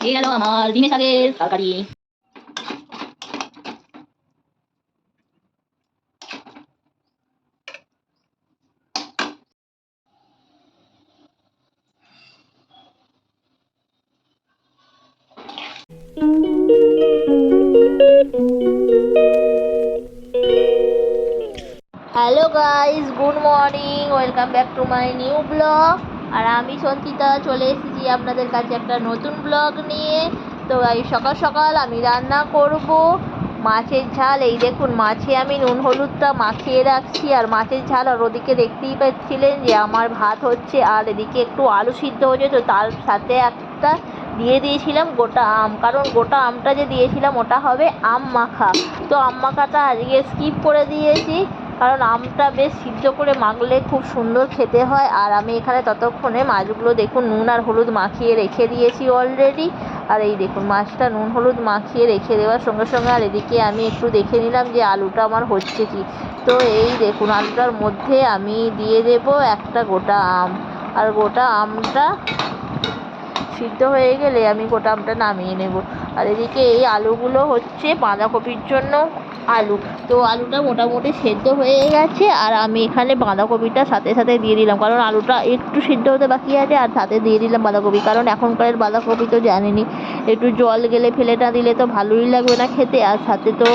এই গেল আমার ডিমের শাকের তরকারি hello guys good morning welcome back to my new blog আর আমি সঞ্চিতা চলে এসেছি আপনাদের কাছে একটা নতুন ব্লগ নিয়ে। তো এই সকাল সকাল আমি রান্না করব। মাছের ঝাল, এই দেখুন মাছে আমি নুন, হলুদটা মাখিয়ে রাখছি। আর মাছের ঝাল আর ওদিকে দেখতেই পাচ্ছিলেন যে আমার ভাত হচ্ছে আর এদিকে একটু আলু সিদ্ধ হয়েছে, তো তার সাথে একটা দিয়ে দিয়েছিলাম গোটা আম। কারণ গোটা আমটা যে দিয়েছিলাম ওটা হবে আম মাখা। তো আম মাখাটা আজকে স্কিপ করে দিয়েছি। কারণ আমটা বেশ সিদ্ধ করে মাখলে খুব সুন্দর খেতে হয়। আর আমি এখানে ততক্ষণে মাছগুলো দেখুন নুন আর হলুদ মাখিয়ে রেখে দিয়েছি অলরেডি আর এই দেখুন, মাছটা নুন হলুদ মাখিয়ে রেখে দেওয়ার সঙ্গে সঙ্গে আর এদিকে আমি একটু দেখে নিলাম যে আলুটা আমার হচ্ছে কি। তো এই দেখুন, আলুটার মধ্যে আমি দিয়ে দেব একটা গোটা আম। আর গোটা আমটা সিদ্ধ হয়ে গেলে আমি গোটা আমটা নামিয়ে নেব। আর এদিকে এই আলুগুলো হচ্ছে বাঁধাকপির জন্য আলু। তো আলুটা মোটামুটি সেদ্ধ হয়ে গেছে আর আমি এখানে বাঁধাকপিটা সাথে সাথে দিয়ে দিলাম। কারণ আলুটা একটু সিদ্ধ হতে বাকি আছে আর সাথে দিয়ে দিলাম বাঁধাকপি। কারণ এখনকার বাঁধাকপি তো জানেনই, একটু জল গেলে ফেলে না দিলে তো ভালোই লাগবে না খেতে। আর সাথে তো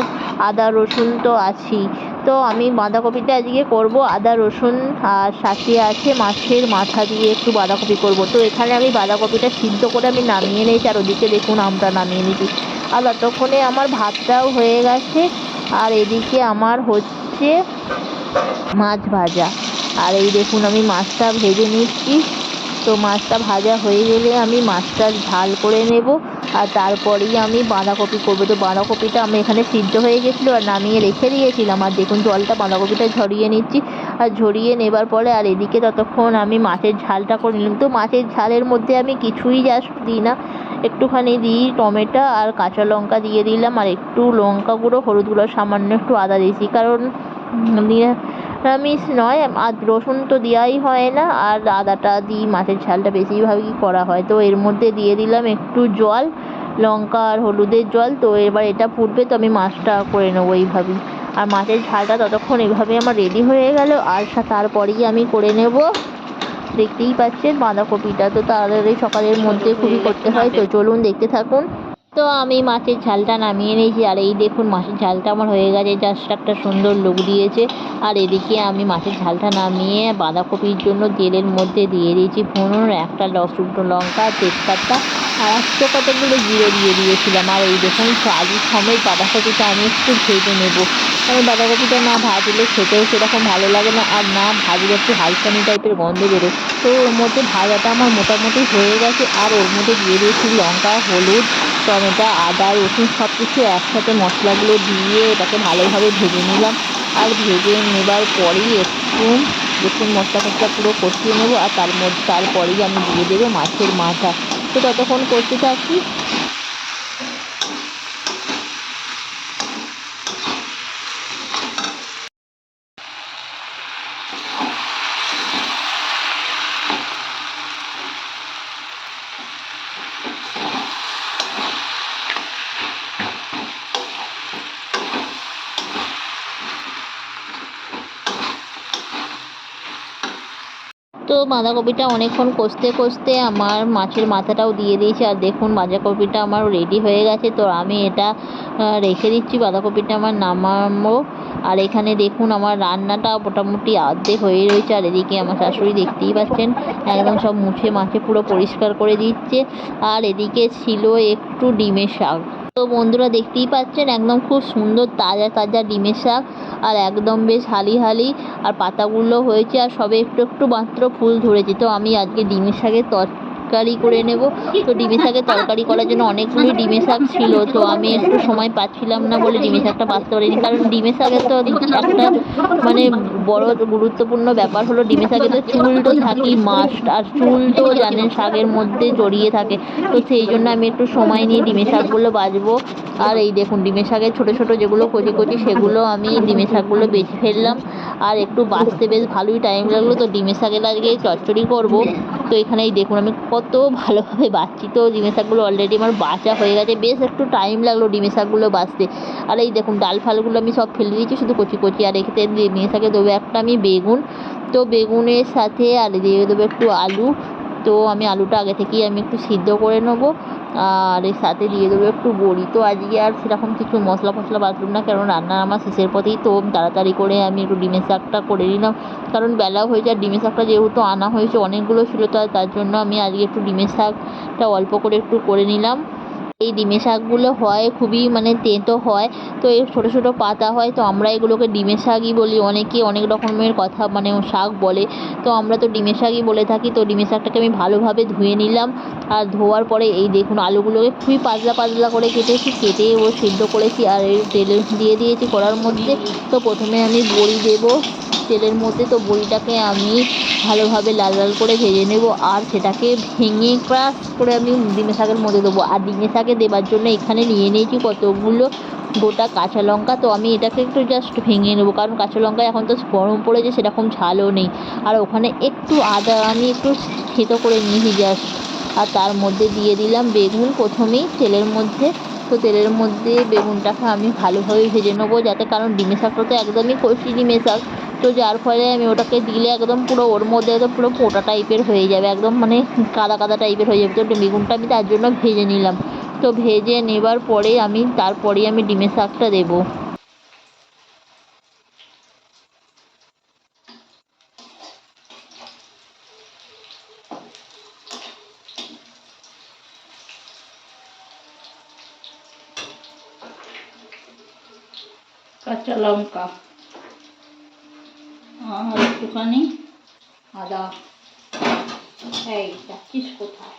আদা, রসুন তো আছেই। তো আমি বাঁধাকপিটা আজকে করব আদা, রসুন আর সাথে আছে মাছের মাথা দিয়ে একটু বাঁধাকপি করব। তো এখানে আমি বাঁধাকপিটা সিদ্ধ করে আমি নামিয়ে নিয়েছি। আর ওদিকে দেখুন আমটা নামিয়ে নিয়েছি। আর ততক্ষণে আমার ভাতটাও হয়ে গেছে। আর এদিকে আমার হচ্ছে মাছ ভাজা। আর এই দেখুন আমি মাছটা ভেজে নিচ্ছি। তো মাছটা ভাজা হয়ে গেলে আমি মাছটা ঝাল করে নেব। আর তারপরেই আমি বাঁধাকপি করব। তো বাঁধাকপিটা আমি এখানে সিদ্ধ হয়ে গেছিল আর নামিয়ে রেখে দিয়েছিলাম। আর দেখুন জলটা বাঁধাকপিটা ঝরিয়ে নিচ্ছি। ঝরিয়ে নেবার পরে আর এদিকে ততক্ষণ আমি মাছের ঝালটা করে নিলাম। তো মাছের ঝালের মধ্যে আমি কিছুই জাস্ট দিই না। একটুখানি দিই টমেটো আর কাঁচা লঙ্কা দিয়ে দিলাম আর একটু লঙ্কা গুঁড়ো হলুদ গুঁড়ো সামান্য একটু আদা দিয়েছি। কারণ নিরামিষ নয় আর রসুন তো দেওয়াই হয় না আর আদাটা দিই মাছের ঝালটা বেশিরভাগই করা হয়। তো এর মধ্যে দিয়ে দিলাম একটু জল, লঙ্কা আর হলুদের জল। তো এবার এটা ফুটবে, তো আমি মাছটা করে নেব এইভাবেই। আর মাছের ঝালটা ততক্ষণ এভাবে আমার রেডি হয়ে গেল। আর তারপরেই আমি করে নেব। দেখতেই পাচ্ছেন বাঁধাকপিটা। তো তাড়াতাড়ি সকালের মধ্যে খুবই করতে হয়। তো চলুন দেখতে থাকুন। তো আমি মাছের ঝালটা নামিয়ে নিয়েছি। আর এই দেখুন মাছের ঝালটা আমার হয়ে গেছে। জাস্ট একটা সুন্দর লুক দিয়েছে। আর এদিকে আমি মাছের ঝালটা নামিয়ে বাঁধাকপির জন্য তেলের মধ্যে দিয়ে দিয়েছি ফোড়ন একটা শুকনো লঙ্কা তেজপাতা। একশো কতগুলো জিরে দিয়ে দিয়েছিলাম। আর এই দেখুন আলু সমেত বাঁধাকপিটা আমি একটু ভেজে নেব। কারণ বাঁধাকপিটা না ভাজলে খেতেও সেরকম ভালো লাগে না আর না ভাজলে একটু হালকানি টাইপের গন্ধ বেরোয়। তো ওর মধ্যে ভাজাটা আমার মোটামুটি হয়ে গেছে। আর ওর মধ্যে দিয়ে দিয়েছি লঙ্কা, হলুদ, টমেটো, আদা, রসুন সব কিছু একসাথে মশলাগুলো দিয়ে এটাকে ভালোভাবে ভেজে নিলাম। আর ভেজে নেবার পরেই একটু দেখুন মশলা টশলা পুরো কষিয়ে নেব। আর তার মধ্যে, তারপরেই আমি দিয়ে দেবো মাছের মাথা। তো ততক্ষণ করতে থাকি। তো বাঁধাকপিটা অনেকক্ষণ কষতে কষতে আমার মাছের মাথাটাও দিয়ে দিয়েছি। আর দেখুন, বাঁধাকপিটা আমার রেডি হয়ে গেছে। তো আমি এটা রেখে দিচ্ছি, বাঁধাকপিটা আমার নামাবো। আর এখানে দেখুন, আমার রান্নাটা মোটামুটি আর্ধেক হয়ে রয়েছে। আর এদিকে আমার শাশুড়ি দেখতেই পাচ্ছেন, একদম সব মুছে মাছে পুরো পরিষ্কার করে দিচ্ছে। আর এদিকে ছিল একটু ডিমের শাক। তো বন্ধুরা দেখতেই পাচ্ছেন, একদম খুব সুন্দর তাজা তাজা ডিমের শাক আর একদম বেশ হালি হালি আর পাতাগুলো হয়েছে আর সবে একটু একটু মাত্র ফুল ধরেছে। তো আমি আজকে ডিমের শাকের তরকারি করে নেব। তো ডিমের শাকের তরকারি করার জন্য অনেকগুলি ডিমের শাক ছিল। তো আমি একটু সময় পাচ্ছিলাম না বলে ডিমের শাকটা বাঁচতে পারিনি। কারণ ডিমের শাকের তো একটা মানে বড় গুরুত্বপূর্ণ ব্যাপার হলো ডিমের শাকে তো চুল তো থাকেই মাস্ট আর চুল তো জানেন শাকের মধ্যে জড়িয়ে থাকে। তো সেই জন্য আমি একটু সময় নিয়ে ডিমের শাকগুলো বাছবো আর এই দেখুন, ডিমের শাকের ছোটো ছোটো যেগুলো কচি কচি, সেগুলো আমি ডিমের শাকগুলো বেছে ফেললাম। আর একটু বাছতে বেশ ভালোই টাইম লাগল। তো ডিমের শাকের আজকে চচ্চড়ি করব। তো এখানেই দেখুন, আমি কত ভালোভাবে বাঁচছি। তো ডিমের শাকগুলো অলরেডি আমার বাঁচা হয়ে গেছে। বেশ একটু টাইম লাগল ডিমের শাকগুলো বাঁচতে। আর এই দেখুন, ডাল ফালগুলো আমি সব ফেলে দিয়েছি, শুধু কচি কচি। আর এখানে ডিমের শাকে দেবো একটা আমি বেগুন। তো বেগুনের সাথে আর দিয়ে দেবো একটু আলু। তো আমি আলুটা আগে থেকেই আমি একটু সিদ্ধ করে নেব। আর এর সাথে দিয়ে দেবো একটু বড়ি। তো আজকে আর সেরকম কিছু মশলা ফসলা বাটলাম না কারণ রান্না আমার শেষের পথেই। তো তাড়াতাড়ি করে আমি একটু ডিমের শাকটা করে নিলাম। কারণ বেলাও হয়ে যায়, ডিমের শাকটা যেহেতু আনা হয়েছে, অনেকগুলো ছিল, তো আর তার জন্য আমি আজকে একটু ডিমের শাকটা অল্প করে একটু করে নিলাম। এই ডিমের শাকগুলো হয়, খুবই মানে তেঁতো হয়, তো এর ছোটো ছোটো পাতা হয়, তো আমরা এগুলোকে ডিমের শাকই বলি। অনেকে অনেক রকমের কথা মানে শাক বলে, তো আমরা তো ডিমের শাকই বলে থাকি, তো ডিমের শাকটাকে আমি ভালোভাবে ধুয়ে নিলাম। আর ধোয়ার পরে এই দেখুন আলুগুলোকে খুবই পাতলা পাতলা করে কেটেছি, কেটে ও সিদ্ধ করেছি, আর এই তেলে দিয়ে দিয়েছি কড়ার মধ্যে। তো প্রথমে আমি বড়ি দেবো। তেলের মধ্যে তো বড়িটাকে আমি ভালোভাবে লাল লাল করে ভেজে নেব, আর সেটাকে ভেঙে ক্রাশ করে আমি ডিমের শাকের মধ্যে দেবো। আর ডিমের শাকে দেওয়ার জন্য এখানে নিয়ে নিয়েছি কতগুলো গোটা কাঁচা লঙ্কা, তো আমি এটাকে একটু জাস্ট ভেঙে নেব। কারণ কাঁচা লঙ্কা এখন তো গরম পড়েছে, সেরকম ঝালও নেই। আর ওখানে একটু আদা আমি একটু থেতো করে নিয়েছি জাস্ট আর তার মধ্যে দিয়ে দিলাম বেগুন, প্রথমেই তেলের মধ্যে তো তেলের মধ্যে বেগুনটাকে আমি ভালোভাবে ভেজে নেব, যাতে কারণ ডিমের শাকটা তো একদমই কষি ডিমের শাক। তো যার ফলে আমি ওটাকে দিলে একদম পুরো ওর মধ্যে একদম পুরো পোটা টাইপের হয়ে যাবে, একদম মানে কাদা কাদা টাইপের হয়ে যাবে। তো বেগুনটা আমি তার জন্য ভেজে নিলাম। তো ভেজে নেবার পরে আমি, তারপরেই আমি ডিমের শাকটা দেবো। কাঁচা লঙ্কা। আর একটুখানি আদা। এই যাচ্ছিস কোথায়?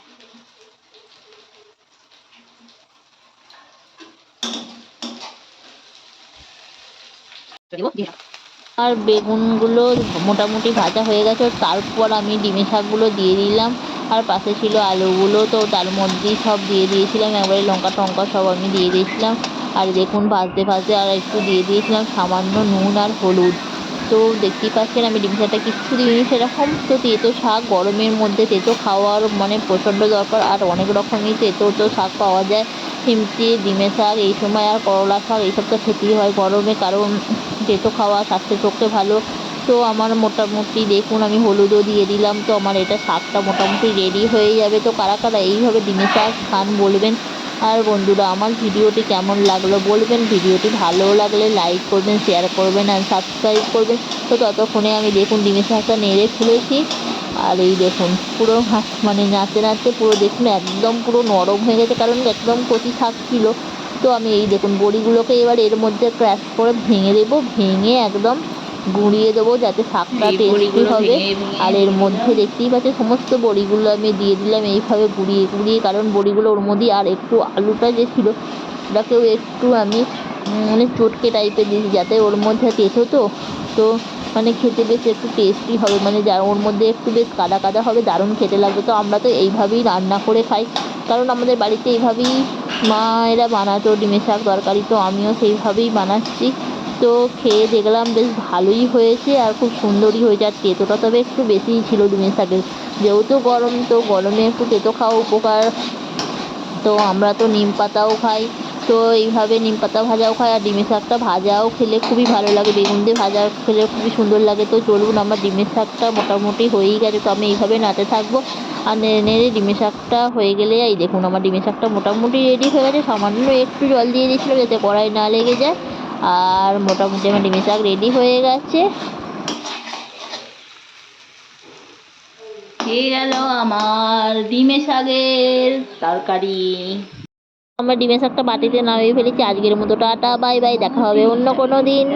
আর বেগুনগুলো মোটামুটি ভাজা হয়ে গেছে তারপর আমি ডিমের শাকগুলো দিয়ে দিলাম। আর পাশে ছিল আলুগুলো, তো তার মধ্যেই সব দিয়ে দিয়েছিলাম। একবারে লঙ্কা টঙ্কা সব আমি দিয়ে দিয়েছিলাম। আর দেখুন, ভাজতে ভাজতে আর একটু দিয়ে দিয়েছিলাম সামান্য নুন আর হলুদ। তো দেখতেই পাচ্ছেন আমি ডিম শাকটা কিচ্ছু দিইনি, সেরকম। তো তেঁতো শাক গরমের মধ্যে তেঁতো খাওয়ার মানে প্রচণ্ড দরকার। আর অনেক রকমই তেঁতো তো শাক পাওয়া যায়। সিমটি ডিমের শাক, এই সময় আর করলা শাক, এইসব তো খেতেই হয় গরমে। কারণ তেঁতো খাওয়া স্বাস্থ্যের পক্ষে ভালো। তো আমার মোটামুটি দেখুন, আমি হলুদও দিয়ে দিলাম। তো আমার এটা শাকটা মোটামুটি রেডি হয়ে যাবে। তো কারা কারা এইভাবে ডিমের শাক খান বলবেন? আর বন্ধুরা, আমার ভিডিওটি কেমন লাগল বলবেন? ভিডিওটি ভালো লাগলে লাইক করবেন শেয়ার করবেন আর সাবস্ক্রাইব করবেন। তো ততক্ষণে আমি দেখুন ডিমের শাকটা নেড়ে ফেলেছি। আর এই দেখুন, পুরো মানে নাচতে নাচতে পুরো দেখুন একদম পুরো নরম হয়ে গেছে, কারণ একদম কচি শাক ছিল। তো আমি এই দেখুন বড়িগুলোকে এবার এর মধ্যে ক্র্যাশ করে ভেঙে দেবো, ভেঙে একদম গুঁড়িয়ে দেবো যাতে শাকটা টেস্টি হবে। আর এর মধ্যে দেখতেই পাচ্ছেন সমস্ত বড়িগুলো আমি দিয়ে দিলাম এইভাবে গুঁড়িয়ে গুঁড়িয়ে কারণ বড়িগুলো ওর মধ্যেই আর একটু আলুটা যে ছিল ওটাকেও একটু আমি মানে চটকে টাইপের দিয়েছি যাতে ওর মধ্যে তেতো তো। তো মানে খেতে বেশ একটু টেস্টি হবে মানে যা ওর মধ্যে একটু বেশ কাদা কাদা হবে দারুণ খেতে লাগবে। তো আমরা তো এইভাবেই রান্না করে খাই কারণ আমাদের বাড়িতে এইভাবেই মায়েরা বানাতো ডিমের শাক তরকারি তো আমিও সেইভাবেই বানাচ্ছি। তো খেয়ে দেখলাম বেশ ভালোই হয়েছে আর খুব সুন্দরই হয়েছে। আর তেঁতোটা তবে একটু বেশিই ছিল ডিমের শাকের। যেহেতু গরম, তো গরমে একটু তেঁতো খাওয়া উপকার। তো আমরা তো নিম পাতাও খাই। তো এইভাবে নিম পাতা ভাজাও খাই আর ডিমের শাকটা ভাজাও খেলে খুবই ভালো লাগে। বেগুন দিয়ে ভাজা খেলে খুবই সুন্দর লাগে। তো চলুন আমার ডিমের শাকটা মোটামুটি হয়েই গেছে। তো আমি এইভাবে নাড়তে থাকব। আর নেড়ে নেড়ে ডিমের শাকটা হয়ে গেলে, এই দেখুন আমার ডিমের শাকটা মোটামুটি রেডি হয়ে গেছে। সামান্য একটু জল দিয়ে দিয়েছিলাম যাতে কড়াই না লেগে যায়। আর মোটামুটি আমার ডিমের শাক রেডি হয়ে গেছে। হয়ে গেল আমার ডিমের শাকের তরকারি। আমরা ডিমের শাকটা বাটিতে নামিয়ে ফেলেছি। আজকের মতো টাটা, বাই বাই, দেখা হবে অন্য কোনো দিন।